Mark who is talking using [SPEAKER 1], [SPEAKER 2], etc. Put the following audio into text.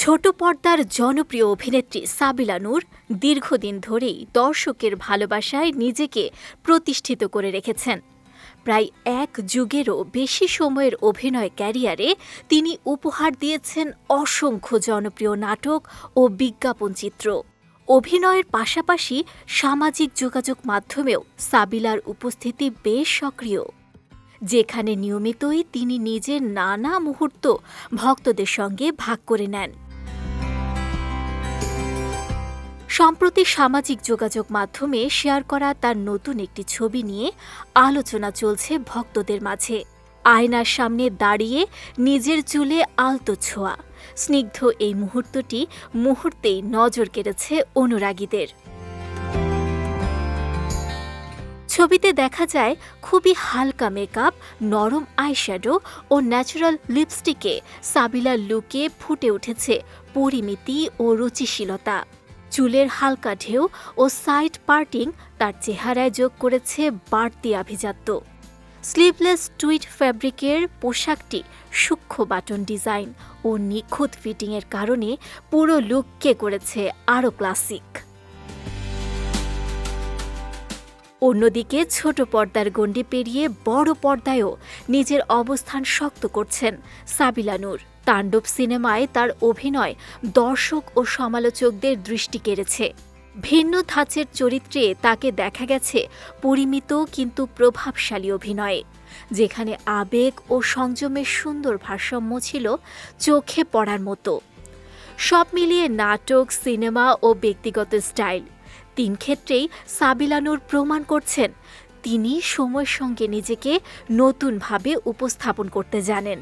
[SPEAKER 1] ছোট পর্দার জনপ্রিয় অভিনেত্রী সাবিলা নূর দীর্ঘদিন ধরেই দর্শকের ভালোবাসায় নিজেকে প্রতিষ্ঠিত করে রেখেছেন। প্রায় এক যুগেরও বেশি সময়ের অভিনয় ক্যারিয়ারে তিনি উপহার দিয়েছেন অসংখ্য জনপ্রিয় নাটক ও বিজ্ঞাপন চিত্র। অভিনয়ের পাশাপাশি সামাজিক যোগাযোগ মাধ্যমেও সাবিলার উপস্থিতি বেশ সক্রিয়। যেখানে নিয়মিতই তিনি নিজের নানা মুহূর্ত ভক্তদের সঙ্গে ভাগ করে নেন। সম্প্রতি সামাজিক যোগাযোগ মাধ্যমে শেয়ার করা তার নতুন একটি ছবি নিয়ে আলোচনা চলছে ভক্তদের মাঝে। আয়নার সামনে দাঁড়িয়ে নিজের চুলে আলতো ছোঁয়া। স্নিগ্ধ এই মুহূর্তটি মুহূর্তেই নজর কেড়েছে অনুরাগীদের। ছবিতে দেখা যায়, খুবই হালকা মেকআপ, নরম আইশ্যাডো ও ন্যাচারাল লিপস্টিকে সাবিলার লুকে ফুটে উঠেছে পরিমিতি ও রুচিশীলতা। চুলের হালকা ঢেউ ও সাইড পার্টিং তার চেহারায় যোগ করেছে বাড়তি আভিজাত্য। স্লিভলেস টুইট ফ্যাব্রিকের পোশাকটি সূক্ষ্ম বাটন ডিজাইন ও নিখুঁত ফিটিংয়ের কারণে পুরো লুককে করেছে আরও ক্লাসিক। অন্যদিকে ছোট পর্দার গণ্ডি পেরিয়ে বড় পর্দায়ও নিজের অবস্থান শক্ত করছেন সাবিলা নূর। তাণ্ডব সিনেমায় তার অভিনয় দর্শক ও সমালোচকদের দৃষ্টি কেড়েছে। ভিন্ন ধাঁচের চরিত্রে তাকে দেখা গেছে পরিমিত কিন্তু প্রভাবশালী অভিনয়ে, যেখানে আবেগ ও সংযমের সুন্দর ভারসাম্য ছিল চোখে পড়ার মতো। সব মিলিয়ে নাটক, সিনেমা ও ব্যক্তিগত স্টাইল তিন ক্ষেত্রেই সাবিলানুর প্রমাণ করছেন। তিনি সময়ের সঙ্গে নিজেকে নতুনভাবে উপস্থাপন করতে জানেন।